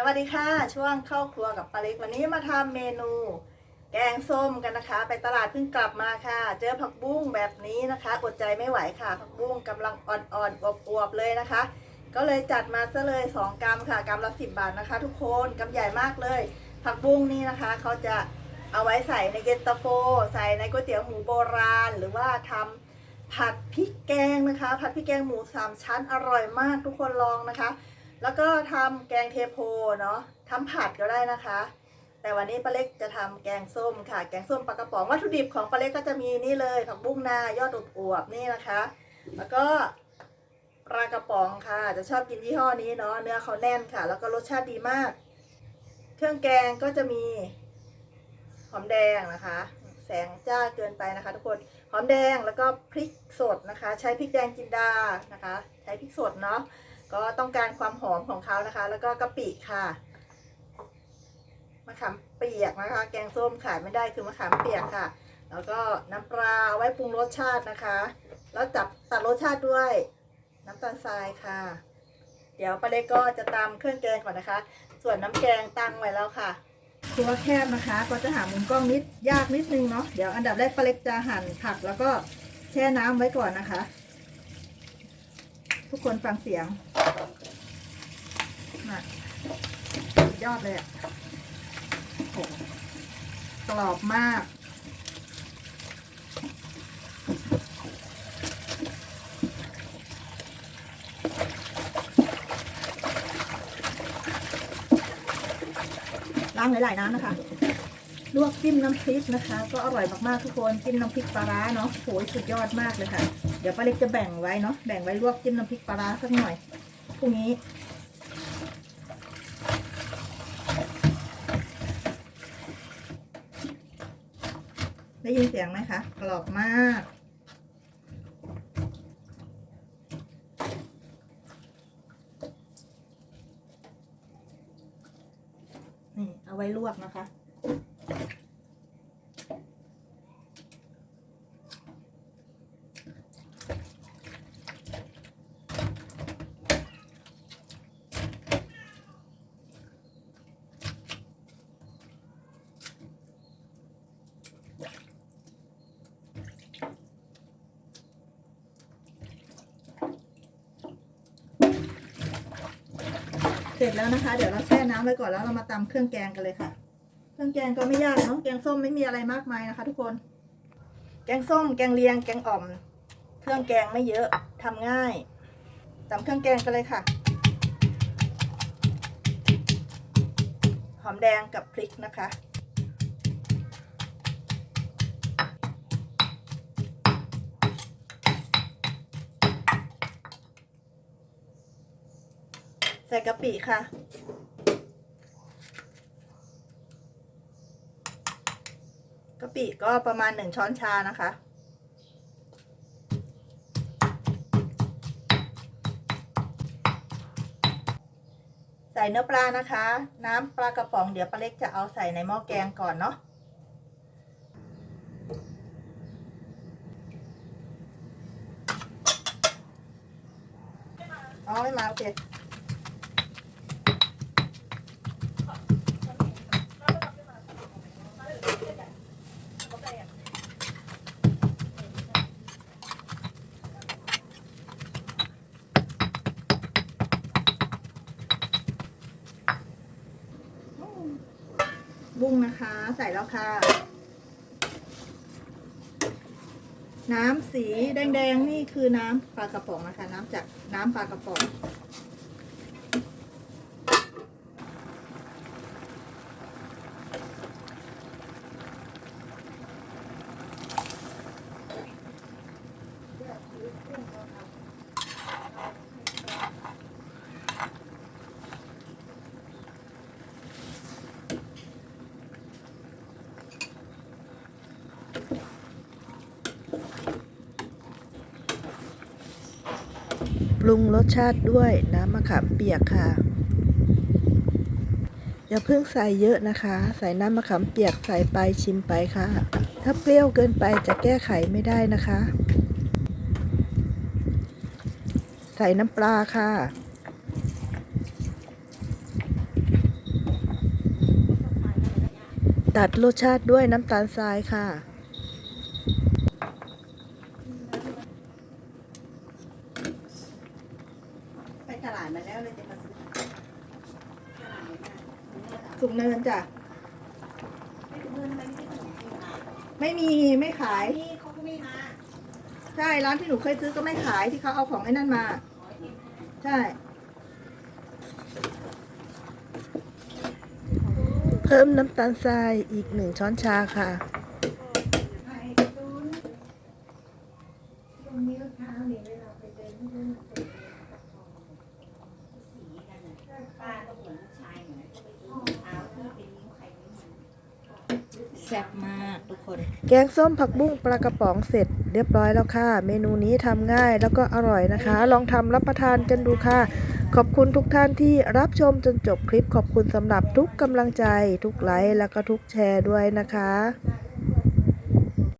สวัสดีค่ะ ช่วงเข้าครัวกับปาเล็กวันนี้มาทำเมนู แกงส้มกันนะคะ ไปตลาดเพิ่งกลับมาค่ะ เจอผักบุ้งแบบนี้นะคะอดใจไม่ไหวค่ะ ผักบุ้งกำลังอ่อนๆอวบๆเลยนะคะ ก็เลยจัดมาซะเลย 2กรัมค่ะกรัมละ10 บาทนะคะ ทุกคนกำใหญ่มากเลย ผักบุ้งนี่นะคะเขาจะเอาไว้ใส่ในเย็นตาโฟ ใส่ในก๋วยเตี๋ยวหมูโบราณ หรือว่าทำผัดพริกแกงนะคะ ผัดพริกแกงหมูสามชั้นอร่อยมากทุกคนลองนะคะ แล้วก็ทำแกงเทโพเนาะทำผัดก็ได้นะคะ แต่วันนี้ป้าเล็กจะทำแกงส้มค่ะ แกงส้มปลากระป๋องวัตถุดิบของป้าเล็กก็จะมีนี่เลยผักบุ้งนายอดอวบนี่นะคะ แล้วก็ปลากระป๋องค่ะ จะชอบกินยี่ห้อนี้เนาะเนื้อเขาแน่นค่ะ แล้วก็รสชาติดีมาก เครื่องแกงก็จะมีหอมแดงนะคะ แสงจ้าเกินไปนะคะ ทุกคนหอมแดงแล้วก็พริกสดนะคะ ใช้พริกแดงจินดานะคะ ใช้พริกสดเนาะ ก็ต้องการความหอมของเขานะคะ แล้วก็กะปิค่ะมะขามเปียกนะคะ แกงส้มขายไม่ได้คือมะขามเปียกค่ะ แล้วก็น้ำปลาเอาไว้ปรุงรสชาตินะคะ แล้วจับตัดรสชาติด้วยน้ำตาลทรายค่ะ เดี๋ยวป้าเล็กก็จะตำเครื่องแกงก่อนนะคะ ส่วนน้ำแกงตั้งไว้แล้วค่ะครัวแคบนะคะ ก็จะหามุมกล้องนิดยากนิดนึงเนาะเดี๋ยวอันดับแรกป้าเล็กจะหั่นผักแล้วก็แช่น้ำไว้ก่อนนะคะ ทุกคนฟังเสียงน่ะสุดยอดเลยอะโอ้โหกรอบมาก ล้างหลายๆน้ำนะคะ ลวกจิ้มน้ำพริกนะคะ ก็อร่อยมากๆทุกคน จิ้มน้ำพริกปลาร้าเนาะโหยสุดยอดมากเลยค่ะ เดี๋ยวป้าเล็กจะแบ่งไว้เนาะแบ่งไว้ลวกจิ้มน้ำพริกปลาร้าสักหน่อยพรุ่งนี้ได้ยินเสียงไหมคะ กรอบมาก นี่ เอาไว้ลวกนะคะ เสร็จแล้วนะคะ เดี๋ยวเราแช่น้ำไว้ก่อนแล้วเรามาตำเครื่องแกงกันเลยค่ะ เครื่องแกงก็ไม่ยากเนาะแกงส้มไม่มีอะไรมากมายนะคะ ทุกคน แกงส้ม แกงเลียง แกงอ่อม เครื่องแกงไม่เยอะทำง่ายตำเครื่องแกงกันเลยค่ะ หอมแดงกับพริกนะคะ ใส่กะปิค่ะกะปิก็ประมาณหนึ่งช้อนชานะคะ ใส่เนื้อปลานะคะ น้ำปลากระป๋องเดี๋ยวป้าเล็กจะเอาใส่ในหม้อแกงก่อนเนาะเอ๋อไม่มาโอเค บุ้งนะคะ ใส่แล้วค่ะ น้ำสีแดงๆ นี่คือน้ำปลากระป๋องนะคะ น้ำจากน้ำปลากระป๋อง ปรุงรสชาติด้วยน้ำมะขามเปียกค่ะ อย่าเพิ่งใส่เยอะนะคะ ใส่น้ำมะขามเปียกใส่ไปชิมไปค่ะ ถ้าเปรี้ยวเกินไปจะแก้ไขไม่ได้นะคะ ใส่น้ำปลาค่ะตัดรสชาติด้วยน้ำตาลทรายค่ะ ไปตลาดมาแล้วเลยจะมาซื้อสุกเนินจ้ะ ไม่มีไม่ขาย นี่เขาก็ไม่มา ใช่ ร้านที่หนูเคยซื้อก็ไม่ขายที่เขาเอาของไอ้นั่นมา ใช่ เพิ่มน้ำตาลทรายอีกหนึ่งช้อนชาค่ะแซ่บมากทุกคน แกงส้มผักบุ้งปลากระป๋องเสร็จ เรียบร้อยแล้วค่ะ เมนูนี้ทำง่ายแล้วก็อร่อยนะคะ ลองทำรับประทานกันดูค่ะ ขอบคุณทุกท่านที่รับชมจนจบคลิป ขอบคุณสำหรับทุกกำลังใจ ทุกไลค์แล้วก็ทุกแชร์ด้วยนะคะ